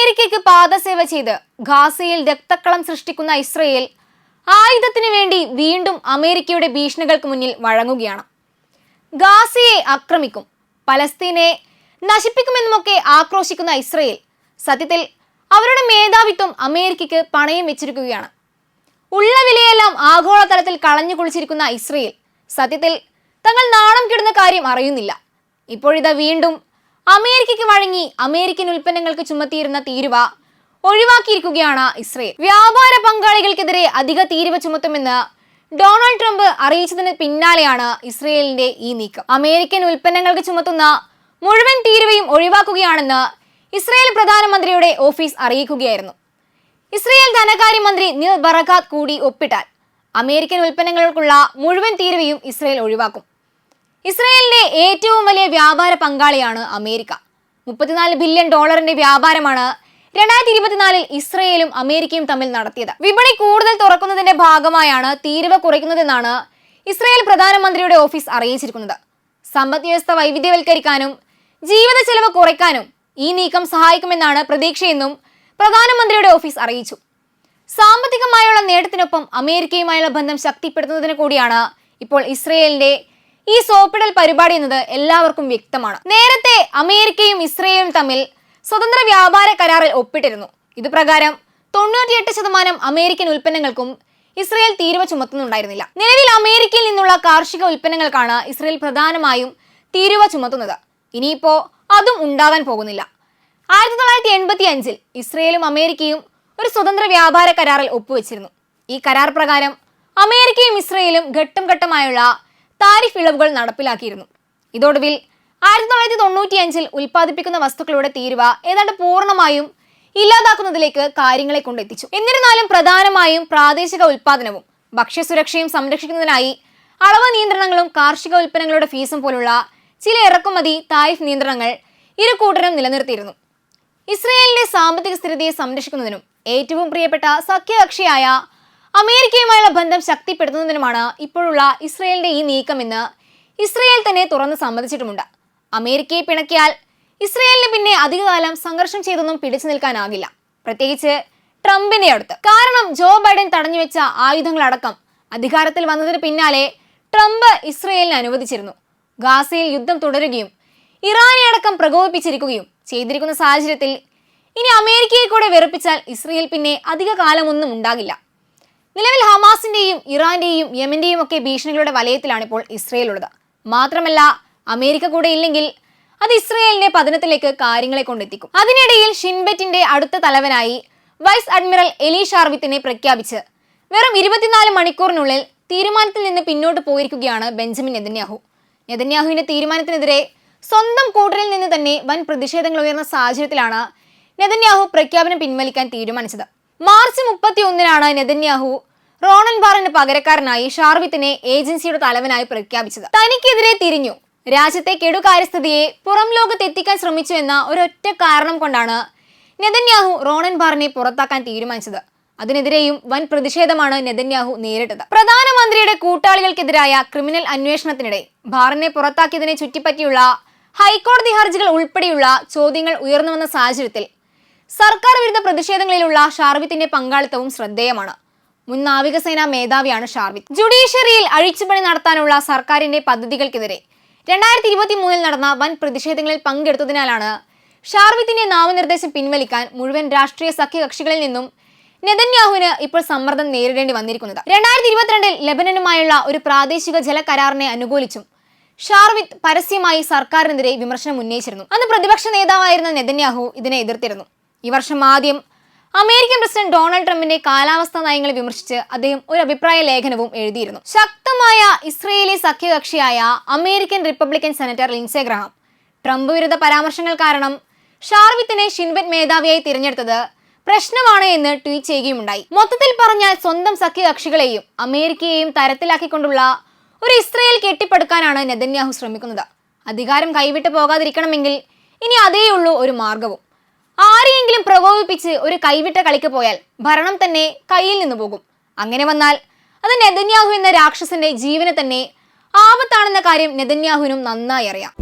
അമേരിക്കയ്ക്ക് പാദസേവ ചെയ്ത് ഗാസയിൽ രക്തക്കളം സൃഷ്ടിക്കുന്ന ഇസ്രയേൽ ആയുധത്തിനു വേണ്ടി വീണ്ടും അമേരിക്കയുടെ ഭീഷണികൾക്ക് മുന്നിൽ വഴങ്ങുകയാണ്. ഗാസയെ ആക്രമിക്കും പലസ്തീനെ നശിപ്പിക്കുമെന്നുമൊക്കെ ആക്രോശിക്കുന്ന ഇസ്രയേൽ സത്യത്തിൽ അവരുടെ മേധാവിത്വം അമേരിക്കയ്ക്ക് പണയം വെച്ചിരിക്കുകയാണ്. ഉള്ള വിലയെല്ലാം ആഗോളതലത്തിൽ കളഞ്ഞു കുളിച്ചിരിക്കുന്ന ഇസ്രയേൽ സത്യത്തിൽ തങ്ങൾ നാണം കിടുന്ന കാര്യം അറിയുന്നില്ല. ഇപ്പോഴിതാ വീണ്ടും അമേരിക്കയ്ക്ക് വഴങ്ങി അമേരിക്കൻ ഉൽപ്പന്നങ്ങൾക്ക് ചുമത്തിയിരുന്ന തീരുവ ഒഴിവാക്കിയിരിക്കുകയാണ് ഇസ്രയേൽ. വ്യാപാര പങ്കാളികൾക്കെതിരെ അധിക തീരുവ ചുമത്തുമെന്ന് ഡൊണാൾഡ് ട്രംപ് അറിയിച്ചതിന് പിന്നാലെയാണ് ഇസ്രയേലിന്റെ ഈ നീക്കം. അമേരിക്കൻ ഉൽപ്പന്നങ്ങൾക്ക് ചുമത്തുന്ന മുഴുവൻ തീരുവയും ഒഴിവാക്കുകയാണെന്ന് ഇസ്രയേൽ പ്രധാനമന്ത്രിയുടെ ഓഫീസ് അറിയിക്കുകയായിരുന്നു. ഇസ്രയേൽ ധനകാര്യമന്ത്രി നിൽ ബറഖാത്ത് കൂടി ഒപ്പിട്ടാൽ അമേരിക്കൻ ഉൽപ്പന്നങ്ങൾക്കുള്ള മുഴുവൻ തീരുവയും ഇസ്രയേൽ ഒഴിവാക്കും. ഇസ്രയേലിന്റെ ഏറ്റവും വലിയ വ്യാപാര പങ്കാളിയാണ് അമേരിക്ക. മുപ്പത്തിനാല് ബില്യൺ ഡോളറിന്റെ വ്യാപാരമാണ് രണ്ടായിരത്തി ഇരുപത്തിനാലിൽ ഇസ്രയേലും അമേരിക്കയും തമ്മിൽ നടത്തിയത്. വിപണി കൂടുതൽ തുറക്കുന്നതിന്റെ ഭാഗമായാണ് തീരുവ കുറയ്ക്കുന്നതെന്നാണ് ഇസ്രയേൽ പ്രധാനമന്ത്രിയുടെ ഓഫീസ് അറിയിച്ചിരിക്കുന്നത്. സമ്പദ് വ്യവസ്ഥ വൈവിധ്യവൽക്കരിക്കാനും ജീവിത ചെലവ് കുറയ്ക്കാനും ഈ നീക്കം സഹായിക്കുമെന്നാണ് പ്രതീക്ഷയെന്നും പ്രധാനമന്ത്രിയുടെ ഓഫീസ് അറിയിച്ചു. സാമ്പത്തികമായുള്ള നേട്ടത്തിനൊപ്പം അമേരിക്കയുമായുള്ള ബന്ധം ശക്തിപ്പെടുത്തുന്നതിന് കൂടിയാണ് ഇപ്പോൾ ഇസ്രയേലിന്റെ ഈ സോപ്പിടൽ പരിപാടി എന്നത് എല്ലാവർക്കും വ്യക്തമാണ്. നേരത്തെ അമേരിക്കയും ഇസ്രയേലും തമ്മിൽ സ്വതന്ത്ര വ്യാപാര കരാറിൽ ഒപ്പിട്ടിരുന്നു. ഇത് പ്രകാരം തൊണ്ണൂറ്റിയെട്ട് ശതമാനം അമേരിക്കൻ ഉൽപ്പന്നങ്ങൾക്കും ഇസ്രയേൽ തീരുവ ചുമത്തുന്നുണ്ടായിരുന്നില്ല. നിലവിൽ അമേരിക്കയിൽ നിന്നുള്ള കാർഷിക ഉൽപ്പന്നങ്ങൾക്കാണ് ഇസ്രയേൽ പ്രധാനമായും തീരുവ ചുമത്തുന്നത്. ഇനിയിപ്പോ അതും ഉണ്ടാകാൻ പോകുന്നില്ല. ആയിരത്തി തൊള്ളായിരത്തി എൺപത്തി അഞ്ചിൽ ഇസ്രയേലും അമേരിക്കയും ഒരു സ്വതന്ത്ര വ്യാപാര കരാറിൽ ഒപ്പുവെച്ചിരുന്നു. ഈ കരാർ പ്രകാരം അമേരിക്കയും ഇസ്രയേലും ഘട്ടം ഘട്ടമായുള്ള താരിഫ് ഇളവുകൾ നടപ്പിലാക്കിയിരുന്നു. ഇതോടുവിൽ ആയിരത്തി തൊള്ളായിരത്തി തൊണ്ണൂറ്റി അഞ്ചിൽ ഉൽപ്പാദിപ്പിക്കുന്ന വസ്തുക്കളുടെ തീരുവ ഏതാണ്ട് പൂർണമായും ഇല്ലാതാക്കുന്നതിലേക്ക് കാര്യങ്ങളെ കൊണ്ടെത്തിച്ചു. എന്നിരുന്നാലും പ്രധാനമായും പ്രാദേശിക ഉൽപ്പാദനവും ഭക്ഷ്യസുരക്ഷയും സംരക്ഷിക്കുന്നതിനായി അളവ് നിയന്ത്രണങ്ങളും കാർഷിക ഉൽപ്പന്നങ്ങളുടെ ഫീസും പോലുള്ള ചില ഇറക്കുമതി താരിഫ് നിയന്ത്രണങ്ങൾ ഇരു കൂട്ടരും നിലനിർത്തിയിരുന്നു. ഇസ്രയേലിന്റെ സാമ്പത്തിക സ്ഥിരതയെ സംരക്ഷിക്കുന്നതിനും ഏറ്റവും പ്രിയപ്പെട്ട സഖ്യകക്ഷിയായ അമേരിക്കയുമായുള്ള ബന്ധം ശക്തിപ്പെടുത്തുന്നതിനുമാണ് ഇപ്പോഴുള്ള ഇസ്രയേലിന്റെ ഈ നീക്കമെന്ന് ഇസ്രയേൽ തന്നെ തുറന്ന് സമ്മതിച്ചിട്ടുമുണ്ട്. അമേരിക്കയെ പിണക്കിയാൽ ഇസ്രയേലിന് പിന്നെ അധികകാലം സംഘർഷം ചെയ്തൊന്നും പിടിച്ചു നിൽക്കാനാകില്ല. പ്രത്യേകിച്ച് ട്രംപിന്റെ അടുത്ത്. കാരണം ജോ ബൈഡൻ തടഞ്ഞുവെച്ച ആയുധങ്ങളടക്കം അധികാരത്തിൽ വന്നതിന് പിന്നാലെ ട്രംപ് ഇസ്രയേലിന് അനുവദിച്ചിരുന്നു. ഗാസയിൽ യുദ്ധം തുടരുകയും ഇറാനെ അടക്കം പ്രകോപിപ്പിച്ചിരിക്കുകയും ചെയ്തിരിക്കുന്ന സാഹചര്യത്തിൽ ഇനി അമേരിക്കയെ കൂടെ വെറുപ്പിച്ചാൽ ഇസ്രയേൽ പിന്നെ അധിക കാലമൊന്നും ഉണ്ടാകില്ല. നിലവിൽ ഹമാസിന്റെയും ഇറാന്റെയും യമന്റെയും ഒക്കെ ഭീഷണികളുടെ വലയത്തിലാണ് ഇപ്പോൾ ഇസ്രയേൽ ഉള്ളത് മാത്രമല്ല അമേരിക്ക കൂടെ ഇല്ലെങ്കിൽ അത് ഇസ്രയേലിന്റെ പതനത്തിലേക്ക് കാര്യങ്ങളെ കൊണ്ടെത്തിക്കും. അതിനിടയിൽ ഷിൻബെറ്റിന്റെ അടുത്ത തലവനായി വൈസ് അഡ്മിറൽ എലി ഷാർവിത്തിനെ പ്രഖ്യാപിച്ച് വെറും ഇരുപത്തിനാല് മണിക്കൂറിനുള്ളിൽ തീരുമാനത്തിൽ നിന്ന് പിന്നോട്ട് പോയിരിക്കുകയാണ് ബെഞ്ചമിൻ നെതന്യാഹു. നെതന്യാഹുവിന്റെ തീരുമാനത്തിനെതിരെ സ്വന്തം കൂട്ടരിൽ നിന്ന് തന്നെ വൻ പ്രതിഷേധങ്ങൾ ഉയർന്ന സാഹചര്യത്തിലാണ് നെതന്യാഹു പ്രഖ്യാപനം പിൻവലിക്കാൻ തീരുമാനിച്ചത്. മാർച്ച് മുപ്പത്തി ഒന്നിനാണ് നെതന്യാഹു റോണൻ ബാറിന് പകരക്കാരനായി ഷാർവിത്തിനെ ഏജൻസിയുടെ തലവനായി പ്രഖ്യാപിച്ചത്. തനിക്കെതിരെ തിരിഞ്ഞു. രാജ്യത്തെ കെടുകാര്യസ്ഥിതിയെ പുറം ലോകത്തെത്തിക്കാൻ ശ്രമിച്ചു എന്ന ഒരൊറ്റ കാരണം കൊണ്ടാണ് നെതന്യാഹു റോണൻ ബാറിനെ പുറത്താക്കാൻ തീരുമാനിച്ചത്. അതിനെതിരെയും വൻ പ്രതിഷേധമാണ് നെതന്യാഹു നേരിട്ടത്. പ്രധാനമന്ത്രിയുടെ കൂട്ടാളികൾക്കെതിരായ ക്രിമിനൽ അന്വേഷണത്തിനിടെ ബാറിനെ പുറത്താക്കിയതിനെ ചുറ്റിപ്പറ്റിയുള്ള ഹൈക്കോടതി ഹർജികൾ ഉൾപ്പെടെയുള്ള ചോദ്യങ്ങൾ ഉയർന്നുവന്ന സാഹചര്യത്തിൽ സർക്കാർ വിരുദ്ധ പ്രതിഷേധങ്ങളിലുള്ള ഷാർവിത്തിന്റെ പങ്കാളിത്തവും ശ്രദ്ധേയമാണ്. മുൻ നാവികസേനാ മേധാവിയാണ് ഷാർവിത്ത് ജുഡീഷ്യറിയിൽ അഴിച്ചുപണി നടത്താനുള്ള സർക്കാരിന്റെ പദ്ധതികൾക്കെതിരെ രണ്ടായിരത്തി ഇരുപത്തി മൂന്നിൽ നടന്ന വൻ പ്രതിഷേധങ്ങളിൽ പങ്കെടുത്തതിനാലാണ് ഷാർവിത്തിന്റെ നാമനിർദ്ദേശം പിൻവലിക്കാൻ മുഴുവൻ രാഷ്ട്രീയ സഖ്യകക്ഷികളിൽ നിന്നും നെതന്യാഹുവിന് ഇപ്പോൾ സമ്മർദ്ദം നേരിടേണ്ടി വന്നിരിക്കുന്നത്. രണ്ടായിരത്തി ഇരുപത്തിരണ്ടിൽ ലബനനുമായുള്ള ഒരു പ്രാദേശിക ജല കരാറിനെ അനുകൂലിച്ചും ഷാർവിത്ത് പരസ്യമായി സർക്കാരിനെതിരെ വിമർശനം ഉന്നയിച്ചിരുന്നു. അന്ന് പ്രതിപക്ഷ നേതാവായിരുന്ന നെതന്യാഹു ഇതിനെ എതിർത്തിരുന്നു. ഈ വർഷം ആദ്യം അമേരിക്കൻ പ്രസിഡന്റ് ഡൊണാൾഡ് ട്രംപിന്റെ കാലാവസ്ഥാ നയങ്ങളെ വിമർശിച്ച് അദ്ദേഹം ഒരു അഭിപ്രായ ലേഖനവും എഴുതിയിരുന്നു. ശക്തമായ Israeli സഖ്യകക്ഷിയായ American Republican senator Lindsey Graham. Trump വിരുദ്ധ പരാമർശങ്ങൾ കാരണം ഷാർവിത്തിനെ ഷിൻബെൻ മേധാവിയായി തിരഞ്ഞെടുത്തത് പ്രശ്നമാണ് എന്ന് ട്വീറ്റ് ചെയ്യുകയുമുണ്ടായി. മൊത്തത്തിൽ പറഞ്ഞാൽ സ്വന്തം സഖ്യകക്ഷികളെയും അമേരിക്കയെയും തരത്തിലാക്കിക്കൊണ്ടുള്ള ഒരു ഇസ്രയേൽ കെട്ടിപ്പടുക്കാനാണ് നെതന്യാഹു ശ്രമിക്കുന്നത്. അധികാരം കൈവിട്ടു പോകാതിരിക്കണമെങ്കിൽ ഇനി അതേയുള്ളൂ ഒരു മാർഗവും ആരെയെങ്കിലും പ്രകോപിപ്പിച്ച് ഒരു കൈവിട്ട കളിക്ക് പോയാൽ ഭരണം തന്നെ കയ്യിൽ നിന്ന് പോകും. അങ്ങനെ വന്നാൽ അത് നെതന്യാഹു എന്ന രാക്ഷസന്റെ ജീവനെ തന്നെ ആപത്താണെന്ന കാര്യം നെതന്യാഹുവിനും നന്നായി അറിയാം.